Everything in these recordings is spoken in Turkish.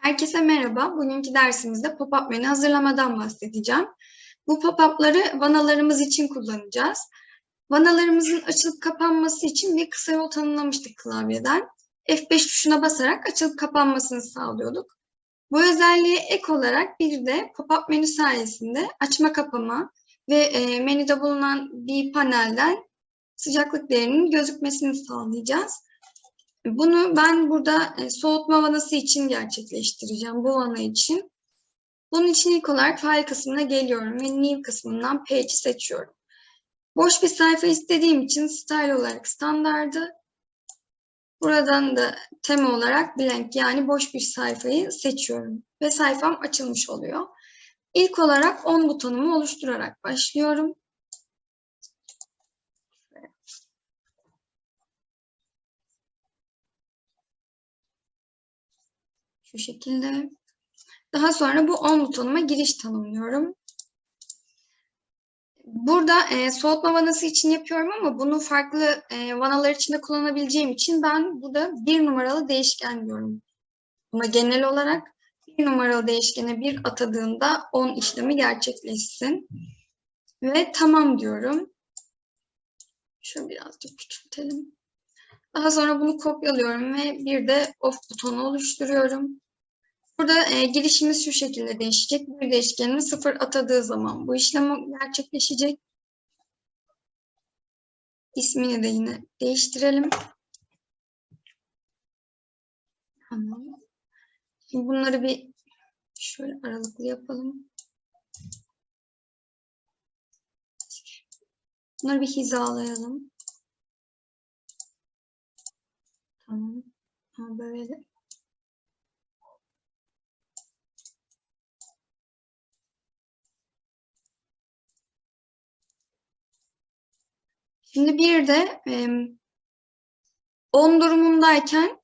Herkese merhaba. Bugünkü dersimizde pop-up menü hazırlamadan bahsedeceğim. Bu pop-up'ları vanalarımız için kullanacağız. Vanalarımızın açılıp kapanması için bir kısa yol tanımlamıştık klavyeden. F5 tuşuna basarak açılıp kapanmasını sağlıyorduk. Bu özelliğe ek olarak bir de pop-up menü sayesinde açma kapama ve e, menüde bulunan bir panelden sıcaklık değerinin gözükmesini sağlayacağız. Bunu ben burada e, soğutma vanası için gerçekleştireceğim, bu vana için. Bunun için ilk olarak file kısmına geliyorum ve new kısmından page'i seçiyorum. Boş bir sayfa istediğim için style olarak standardı. Buradan da tema olarak blank yani boş bir sayfayı seçiyorum ve sayfam açılmış oluyor. İlk olarak on butonumu oluşturarak başlıyorum. Şu şekilde. Daha sonra bu on butonuma giriş tanımlıyorum. Burada e, soğutma vanası için yapıyorum ama bunu farklı e, vanalar için de kullanabileceğim için ben burada bir numaralı değişken diyorum. Buna genel olarak bir numaralı değişkene bir atadığında on işlemi gerçekleşsin. Ve tamam diyorum. Şunu birazcık küçültelim. Daha sonra bunu kopyalıyorum ve bir de off butonu oluşturuyorum. Burada e, girişimiz şu şekilde değişecek. Bir değişkenini sıfır atadığı zaman bu işlem gerçekleşecek. İsmini de yine değiştirelim. Tamam. Şimdi bunları bir şöyle aralıklı yapalım. Bunları bir hizalayalım. Tamam. Ha, böyle. Şimdi bir de e, on durumundayken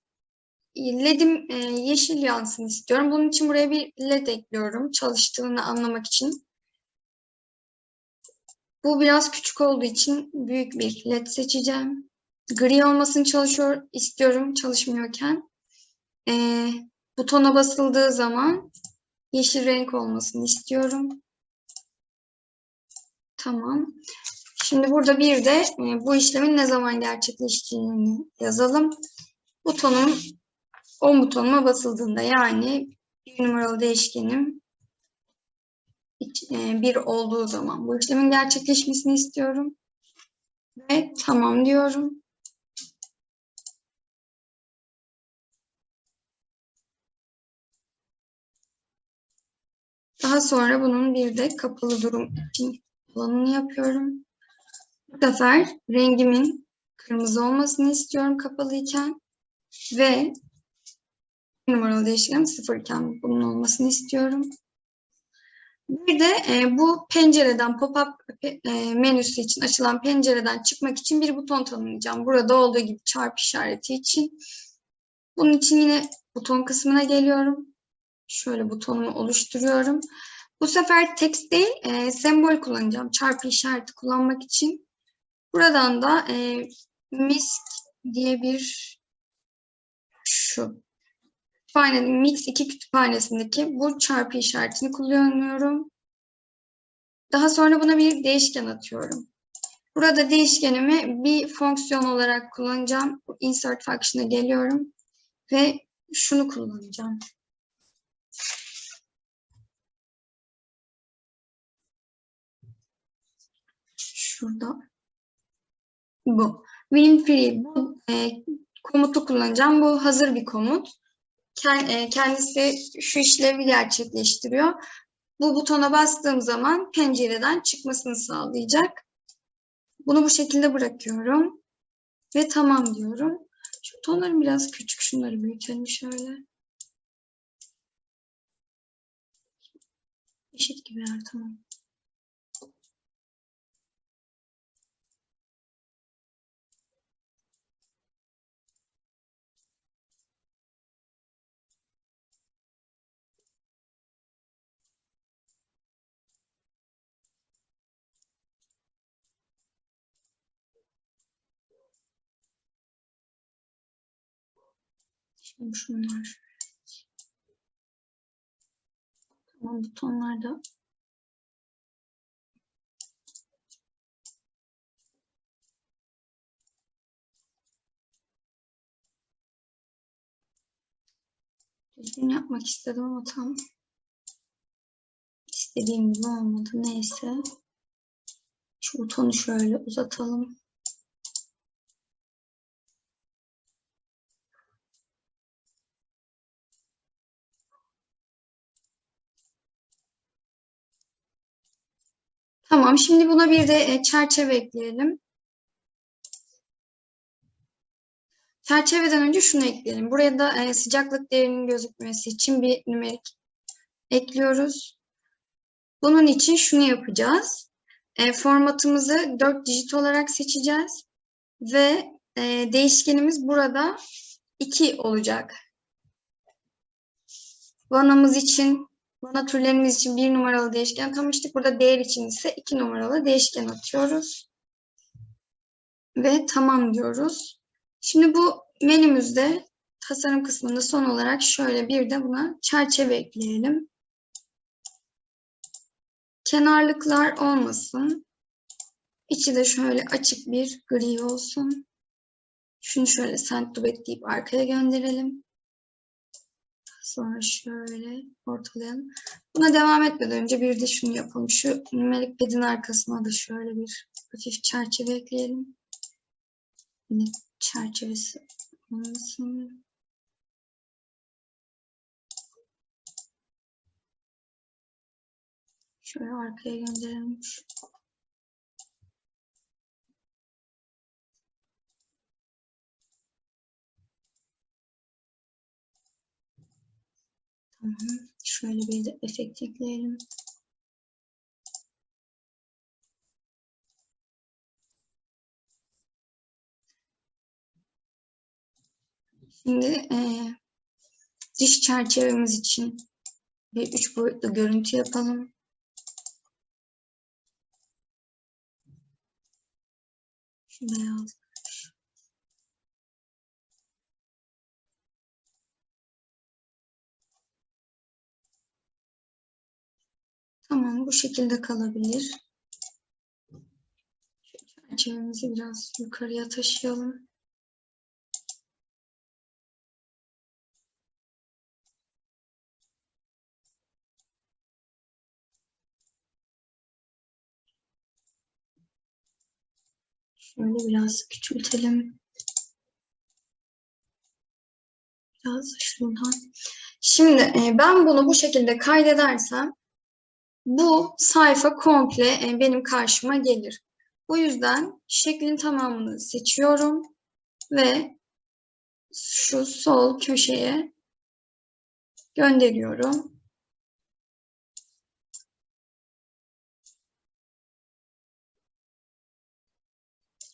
LED'im e, yeşil yansın istiyorum. Bunun için buraya bir LED ekliyorum. Çalıştığını anlamak için. Bu biraz küçük olduğu için büyük bir LED seçeceğim. Gri olmasını çalışıyor istiyorum çalışmıyorken. E, butona basıldığı zaman yeşil renk olmasını istiyorum. Tamam. Şimdi burada bir de e, bu işlemin ne zaman gerçekleştiğini yazalım. Butonum 10 butonuma basıldığında yani bir numaralı değişkenim e, bir olduğu zaman bu işlemin gerçekleşmesini istiyorum. Ve tamam diyorum. Daha sonra bunun bir de kapalı durum için planını yapıyorum. Bu sefer rengimin kırmızı olmasını istiyorum kapalıyken ve numaralı değişken sıfırken bunun olmasını istiyorum. Bir de e, bu pencereden pop-up e, menüsü için açılan pencereden çıkmak için bir buton tanımlayacağım. Burada olduğu gibi çarpı işareti için. Bunun için yine buton kısmına geliyorum. Şöyle butonumu oluşturuyorum. Bu sefer text değil, e, sembol kullanacağım. Çarpı işareti kullanmak için. Buradan da e, MISK diye bir şu kütüphane, Mix 2 kütüphanesindeki bu çarpı işaretini kullanıyorum. Daha sonra buna bir değişken atıyorum. Burada değişkenimi bir fonksiyon olarak kullanacağım. Insert function'a geliyorum ve şunu kullanacağım. Şurada. Bu. Winfree. Bu e, komutu kullanacağım. Bu hazır bir komut. E, kendisi şu işlevi gerçekleştiriyor. Bu butona bastığım zaman pencereden çıkmasını sağlayacak. Bunu bu şekilde bırakıyorum. Ve tamam diyorum. Şu tonları biraz küçük. Şunları büyütelim şöyle. Eşit gibiler tamam. Şimdi şunlar. Tamam butonlarda. Düzgün yapmak istedim ama tam istediğim gibi olmadı. Neyse. Şu butonu şöyle uzatalım. Tamam, şimdi buna bir de e, çerçeve ekleyelim. Çerçeveden önce şunu ekleyelim. Buraya da e, sıcaklık değerinin gözükmesi için bir nümerik ekliyoruz. Bunun için şunu yapacağız. E, formatımızı 4 dijit olarak seçeceğiz. Ve değişkenimiz burada 2 olacak. Vanamız için, vana türlerimiz için 1 numaralı değişken atamıştık. Burada değer için ise 2 numaralı değişken atıyoruz. Ve tamam diyoruz. Şimdi bu menümüzde tasarım kısmında son olarak şöyle bir de buna çerçeve ekleyelim. Kenarlıklar olmasın. İçi de şöyle açık bir gri olsun. Şunu şöyle send deyip arkaya gönderelim. Sonra şöyle ortalayalım. Buna devam etmeden önce bir de şunu yapalım. Şu numerik pedin arkasına da şöyle bir hafif çerçeve ekleyelim. Yine çerçevesi olmasın. Şöyle arkaya gönderelim. Şöyle bir de efekt ekleyelim. Şimdi e, dış çerçevemiz için bir üç boyutlu görüntü yapalım. Şu beyaz. Tamam bu şekilde kalabilir. Çerçevemizi biraz yukarıya taşıyalım. Şöyle biraz küçültelim. Biraz şuradan. Şimdi e, ben bunu bu şekilde kaydedersem bu sayfa komple e, benim karşıma gelir. Bu yüzden şeklin tamamını seçiyorum ve şu sol köşeye gönderiyorum.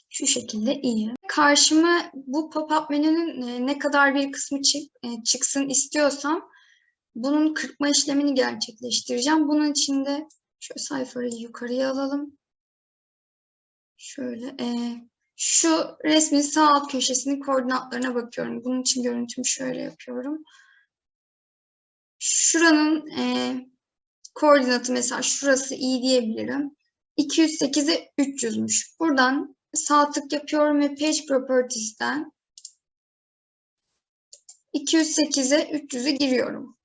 Şu şekilde iyi. Karşıma bu pop-up menünün e, ne kadar bir kısmı e, çıksın istiyorsam bunun kırpma işlemini gerçekleştireceğim. Bunun için de şu sayfayı yukarıya alalım. Şöyle e, şu resmin sağ alt köşesinin koordinatlarına bakıyorum. Bunun için görüntümü şöyle yapıyorum. Şuranın e, koordinatı mesela şurası iyi diyebilirim. 208'e 300'müş. Buradan sağ tık yapıyorum ve Page Properties'ten 208'e 300'ü giriyorum.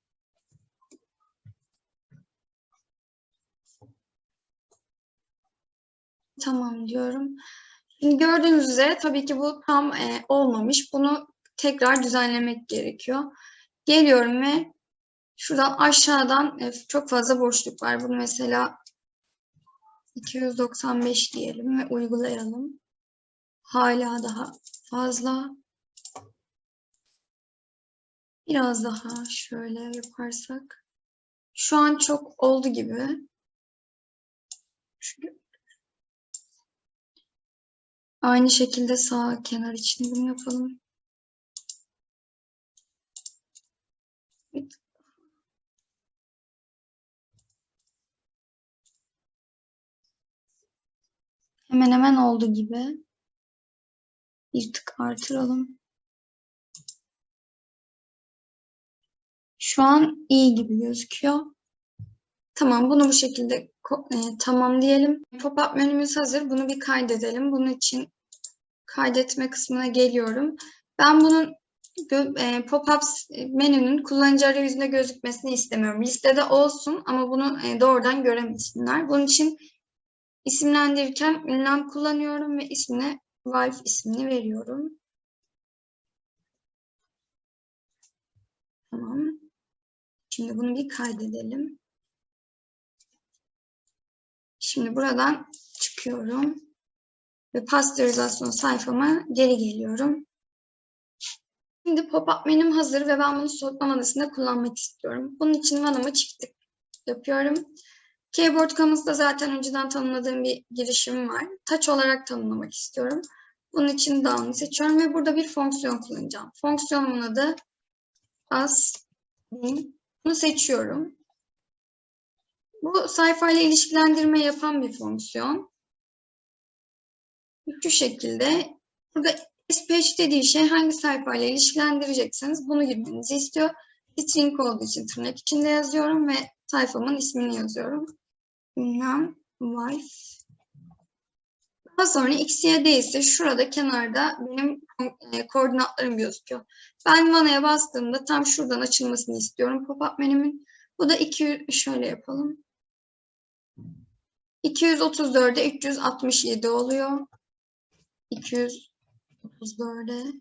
Tamam diyorum. Şimdi gördüğünüz üzere tabii ki bu tam e, olmamış. Bunu tekrar düzenlemek gerekiyor. Geliyorum ve şuradan aşağıdan e, çok fazla boşluk var. Bunu mesela 295 diyelim ve uygulayalım. Hala daha fazla. Biraz daha şöyle yaparsak. Şu an çok oldu gibi. Şöyle. Aynı şekilde sağ kenar için bunu yapalım. Hemen hemen oldu gibi. Bir tık artıralım. Şu an iyi gibi gözüküyor. Tamam, bunu bu şekilde e, tamam diyelim. Pop-up menümüz hazır. Bunu bir kaydedelim. Bunun için kaydetme kısmına geliyorum. Ben bunun e, pop-up menünün kullanıcı arayüzünde gözükmesini istemiyorum. Listede olsun ama bunu e, doğrudan göremesinler. Bunun için isimlendirirken ünlem kullanıyorum ve ismine Valve ismini veriyorum. Tamam. Şimdi bunu bir kaydedelim. Şimdi buradan çıkıyorum ve pastörizasyon sayfama geri geliyorum. Şimdi pop-up menüm hazır ve ben bunu soğutma vanasında kullanmak istiyorum. Bunun için vanamı çift tık yapıyorum. Keyboard Commons'da zaten önceden tanımladığım bir girişim var. Touch olarak tanımlamak istiyorum. Bunun için down'ı seçiyorum ve burada bir fonksiyon kullanacağım. Fonksiyonumun adı as. Bunu seçiyorum. Bu sayfayla ilişkilendirme yapan bir fonksiyon. Şu şekilde burada SPH dediği şey hangi sayfayla ilişkilendirecekseniz bunu girmenizi istiyor. String olduğu için tırnak içinde yazıyorum ve sayfamın ismini yazıyorum. Ünlem wife. Daha sonra x, y, d ise şurada kenarda benim e, koordinatlarım gözüküyor. Ben vana'ya bastığımda tam şuradan açılmasını istiyorum pop-up menümün. Bu da 200 şöyle yapalım. 234'e 367 oluyor. 234'e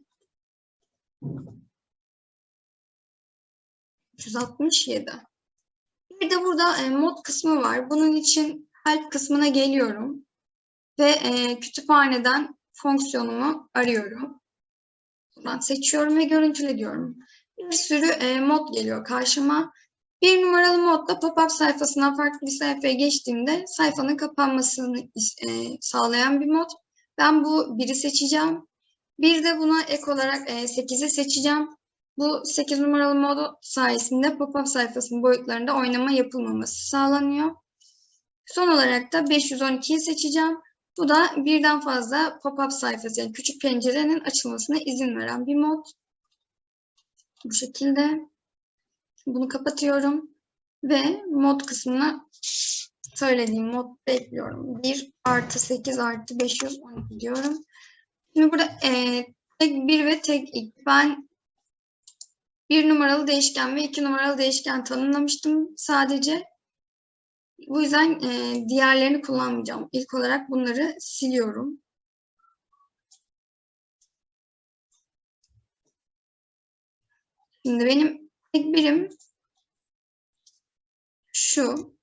367. Bir de burada e, mod kısmı var. Bunun için help kısmına geliyorum ve e, kütüphaneden fonksiyonumu arıyorum. Buradan seçiyorum ve görüntüle diyorum. Bir sürü e, mod geliyor karşıma. Bir numaralı modda pop-up sayfasından farklı bir sayfaya geçtiğimde sayfanın kapanmasını e, sağlayan bir mod. Ben bu biri seçeceğim. Bir de buna ek olarak e, 8'i seçeceğim. Bu 8 numaralı modu sayesinde pop-up sayfasının boyutlarında oynama yapılmaması sağlanıyor. Son olarak da 512'yi seçeceğim. Bu da birden fazla pop-up sayfası, yani küçük pencerenin açılmasına izin veren bir mod. Bu şekilde. Bunu kapatıyorum. Ve mod kısmına söylediğim mod bekliyorum. 1 artı 8 artı 512 diyorum. Şimdi burada e, tek 1 ve tek 2. Ben bir numaralı değişken ve iki numaralı değişken tanımlamıştım sadece. Bu yüzden e, diğerlerini kullanmayacağım. İlk olarak bunları siliyorum. Şimdi benim tek birim şu.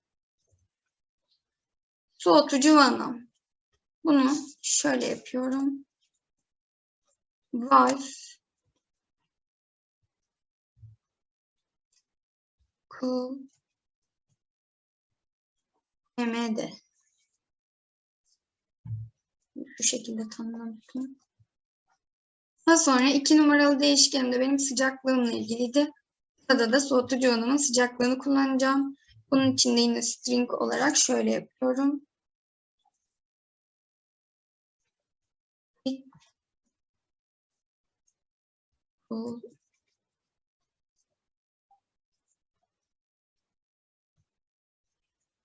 Soğutucu vanam. Bunu şöyle yapıyorum. Valve cool MD. Bu şekilde tanımlamıştım. Daha sonra iki numaralı değişkenimde benim sıcaklığımla ilgiliydi. Burada da soğutucu vanamın sıcaklığını kullanacağım. Bunun için de yine string olarak şöyle yapıyorum.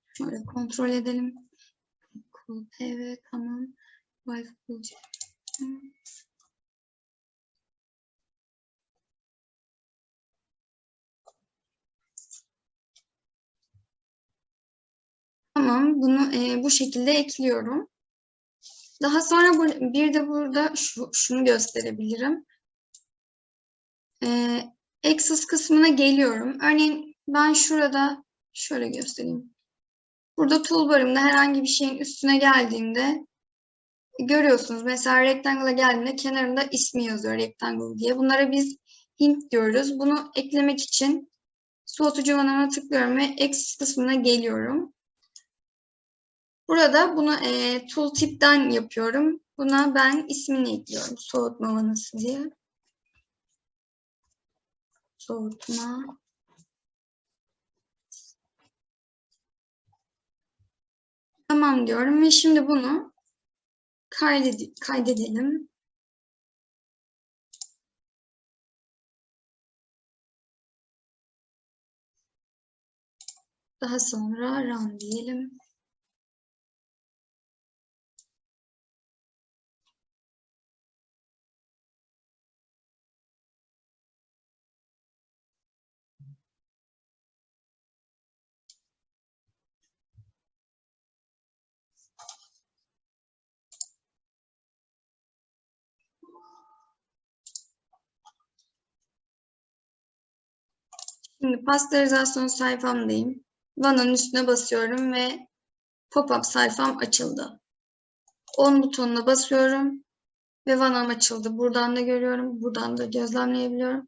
Şöyle kontrol edelim. TV tamam. Wi-Fi Tamam, bunu e, bu şekilde ekliyorum. Daha sonra bu, bir de burada şu, şunu gösterebilirim. E, Access kısmına geliyorum. Örneğin ben şurada şöyle göstereyim. Burada toolbar'ımda herhangi bir şeyin üstüne geldiğimde görüyorsunuz. Mesela rectangle'a geldiğinde kenarında ismi yazıyor rectangle diye. Bunlara biz hint diyoruz. Bunu eklemek için soğutucu vanama tıklıyorum ve Access kısmına geliyorum. Burada bunu e, tooltip'ten yapıyorum. Buna ben ismini ekliyorum. Soğutma vanası diye. Soğutma. Tamam diyorum ve şimdi bunu kayded kaydedelim. Daha sonra run diyelim. Şimdi pastörizasyon sayfamdayım. Vana'nın üstüne basıyorum ve pop-up sayfam açıldı. On butonuna basıyorum ve Vana'm açıldı. Buradan da görüyorum. Buradan da gözlemleyebiliyorum.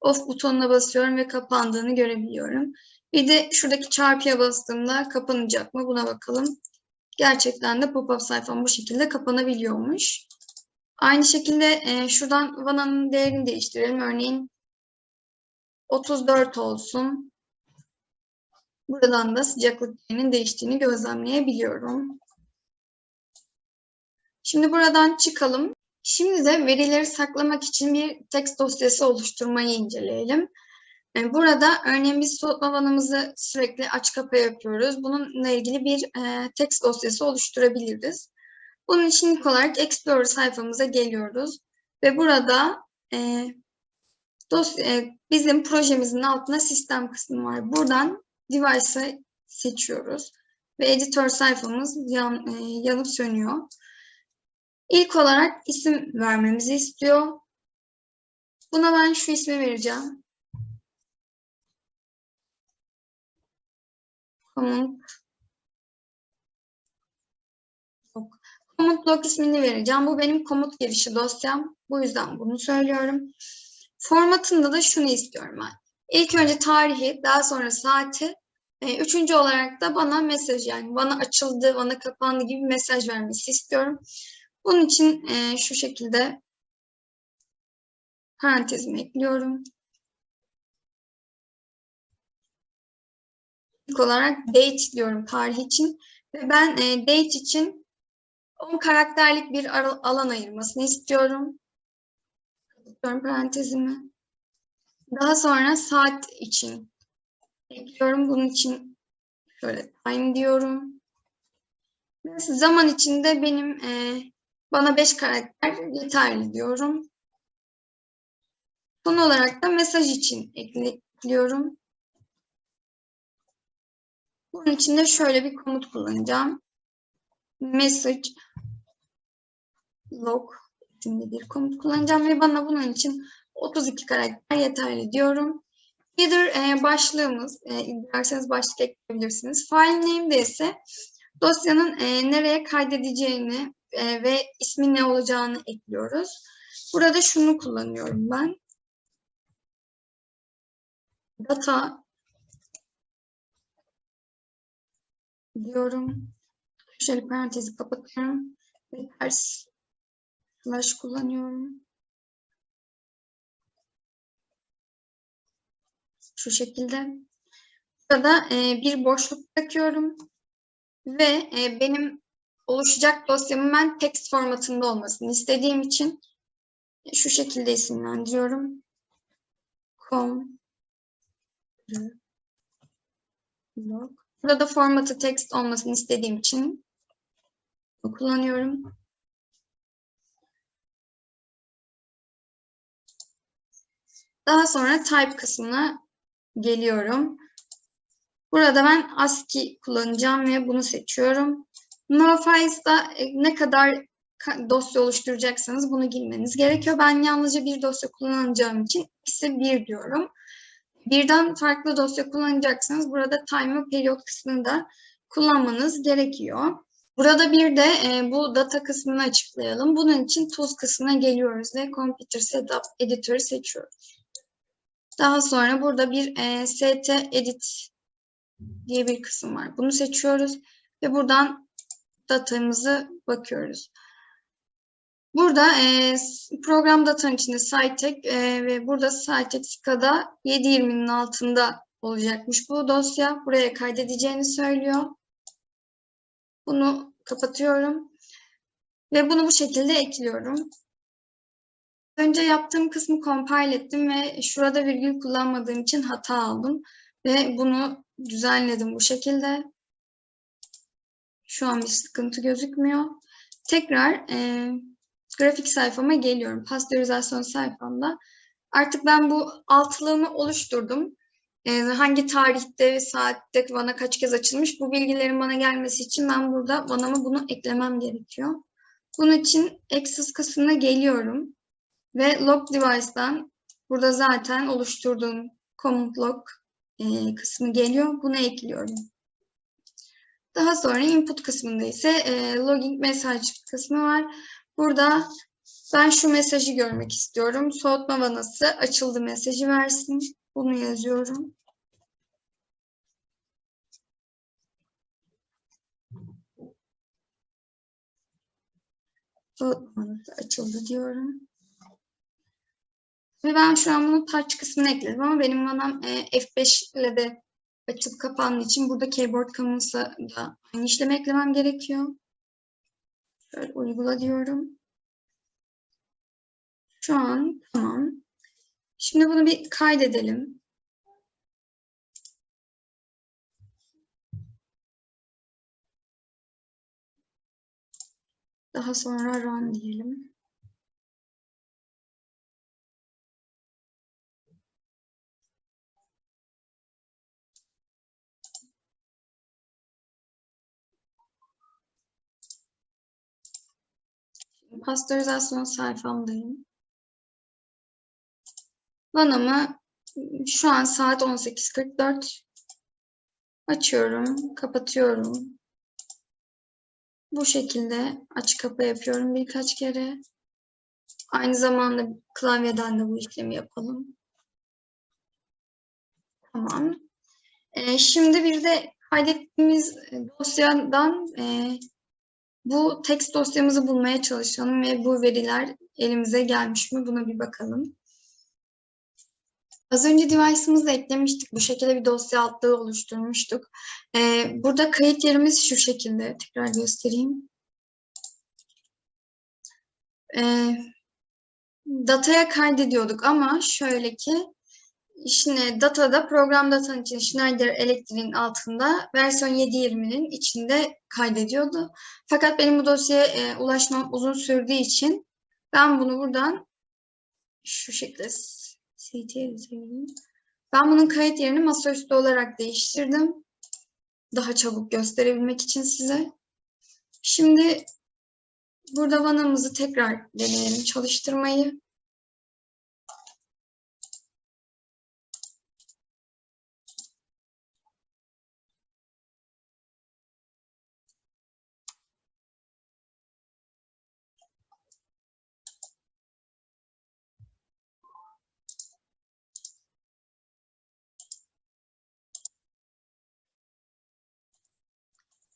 Off butonuna basıyorum ve kapandığını görebiliyorum. Bir de şuradaki çarpıya bastığımda kapanacak mı buna bakalım. Gerçekten de pop-up sayfam bu şekilde kapanabiliyormuş. Aynı şekilde e, şuradan Vana'nın değerini değiştirelim. Örneğin 34 olsun. Buradan da sıcaklık değerinin değiştiğini gözlemleyebiliyorum. Şimdi buradan çıkalım. Şimdi de verileri saklamak için bir text dosyası oluşturmayı inceleyelim. E, Burada örneğin biz soğutma vanamızı sürekli aç kapa yapıyoruz. Bununla ilgili bir e, text dosyası oluşturabiliriz. Bunun için ilk olarak Explorer sayfamıza geliyoruz. Ve burada e, dosya, e, bizim projemizin altında sistem kısmı var. Buradan device'ı seçiyoruz. Ve editör sayfamız yan, e, yanıp sönüyor. İlk olarak isim vermemizi istiyor. Buna ben şu ismi vereceğim. Command Block. Command ismini vereceğim. Bu benim komut girişi dosyam. Bu yüzden bunu söylüyorum. Formatında da şunu istiyorum ben. İlk önce tarihi, daha sonra saati, e, üçüncü olarak da bana mesaj yani bana açıldı, bana kapandı gibi mesaj vermesi istiyorum. Bunun için e, şu şekilde parantezimi ekliyorum. İlk olarak date diyorum tarih için ve ben e, date için 10 karakterlik bir alan ayırmasını istiyorum. Kapatıyorum parantezimi. Daha sonra saat için ekliyorum. Bunun için şöyle time diyorum. Ve zaman içinde benim e, bana 5 karakter yeterli diyorum. Son olarak da mesaj için ekliyorum. Bunun için de şöyle bir komut kullanacağım. Message log isimli bir komut kullanacağım ve bana bunun için 32 karakter yeterli diyorum. Header e, başlığımız, e, dilerseniz başlık ekleyebilirsiniz. File name'de ise dosyanın e, nereye kaydedeceğini e, ve ismi ne olacağını ekliyoruz. Burada şunu kullanıyorum ben. Data diyorum. Şöyle parantezi kapatıyorum ve ters slash kullanıyorum. Şu şekilde. Burada e, bir boşluk bırakıyorum ve e, benim oluşacak dosyamın ben text formatında olmasını istediğim için şu şekilde isimlendiriyorum. Com blog. Burada formatı text olmasını istediğim için kullanıyorum. Daha sonra type kısmına geliyorum. Burada ben ASCII kullanacağım ve bunu seçiyorum. No files'da e, ne kadar dosya oluşturacaksanız bunu girmeniz gerekiyor. Ben yalnızca bir dosya kullanacağım için ikisi bir diyorum. Birden farklı dosya kullanacaksanız burada time ve period kısmını da kullanmanız gerekiyor. Burada bir de e, bu data kısmını açıklayalım. Bunun için tools kısmına geliyoruz ve computer setup editörü seçiyoruz. Daha sonra burada bir e, st edit diye bir kısım var. Bunu seçiyoruz ve buradan datamızı bakıyoruz. Burada e, program datanın içinde Scitech e, ve burada Scitech SCADA 720'nin altında olacakmış bu dosya. Buraya kaydedeceğini söylüyor. Bunu kapatıyorum. Ve bunu bu şekilde ekliyorum. Önce yaptığım kısmı compile ettim ve şurada virgül kullanmadığım için hata aldım. Ve bunu düzenledim bu şekilde. Şu an bir sıkıntı gözükmüyor. Tekrar e, grafik sayfama geliyorum. Pastörizasyon sayfamda. Artık ben bu altlığımı oluşturdum. E, hangi tarihte ve saatte vana kaç kez açılmış bu bilgilerin bana gelmesi için ben burada vanama bunu eklemem gerekiyor. Bunun için Access kısmına geliyorum. Ve Log Device'dan burada zaten oluşturduğum Command Log e, kısmı geliyor. Bunu ekliyorum. Daha sonra input kısmında ise e, logging mesaj kısmı var. Burada ben şu mesajı görmek istiyorum. Soğutma vanası açıldı mesajı versin. Bunu yazıyorum. Soğutma vanası açıldı diyorum. Ve ben şu an bunu touch kısmına ekledim ama benim vanam e, F5 ile de açıp kapandığı için burada keyboard commands'a da aynı işlemi eklemem gerekiyor. Şöyle uygula diyorum. Şu an tamam. Şimdi bunu bir kaydedelim. Daha sonra run diyelim. Pastörizasyon sayfamdayım. Vanamı şu an saat 18.44. Açıyorum, kapatıyorum. Bu şekilde aç kapa yapıyorum birkaç kere. Aynı zamanda klavyeden de bu işlemi yapalım. Tamam. Ee, şimdi bir de kaydettiğimiz dosyadan e, bu text dosyamızı bulmaya çalışalım ve bu veriler elimize gelmiş mi buna bir bakalım. Az önce device'ımızı eklemiştik. Bu şekilde bir dosya altlığı oluşturmuştuk. Ee, burada kayıt yerimiz şu şekilde. Tekrar göstereyim. Ee, dataya kaydediyorduk ama şöyle ki Şimdi datada program datan için Schneider Electric'in altında versiyon 7.20'nin içinde kaydediyordu. Fakat benim bu dosyaya e, ulaşmam uzun sürdüğü için ben bunu buradan şu şekilde CT'ye Ben bunun kayıt yerini masaüstü olarak değiştirdim. Daha çabuk gösterebilmek için size. Şimdi burada vanamızı tekrar deneyelim çalıştırmayı.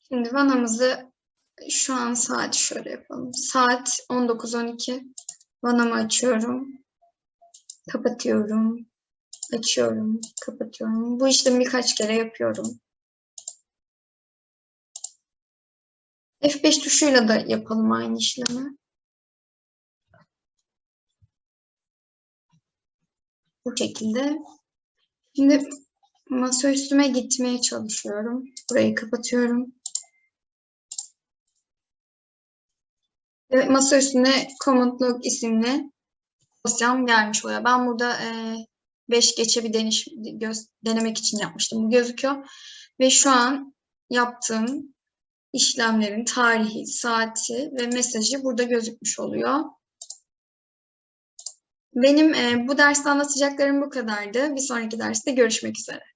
Şimdi vanamızı şu an saat şöyle yapalım. Saat 19.12. Vanamı açıyorum. Kapatıyorum. Açıyorum. Kapatıyorum. Bu işlemi birkaç kere yapıyorum. F5 tuşuyla da yapalım aynı işlemi. Bu şekilde. Şimdi masa üstüme gitmeye çalışıyorum. Burayı kapatıyorum. Ve masa üstüne command log isimli dosyam gelmiş oluyor. Ben burada 5 e, geçe bir deniş, göz, denemek için yapmıştım. Bu gözüküyor. Ve şu an yaptığım işlemlerin tarihi, saati ve mesajı burada gözükmüş oluyor. Benim e, bu derste anlatacaklarım bu kadardı. Bir sonraki derste görüşmek üzere.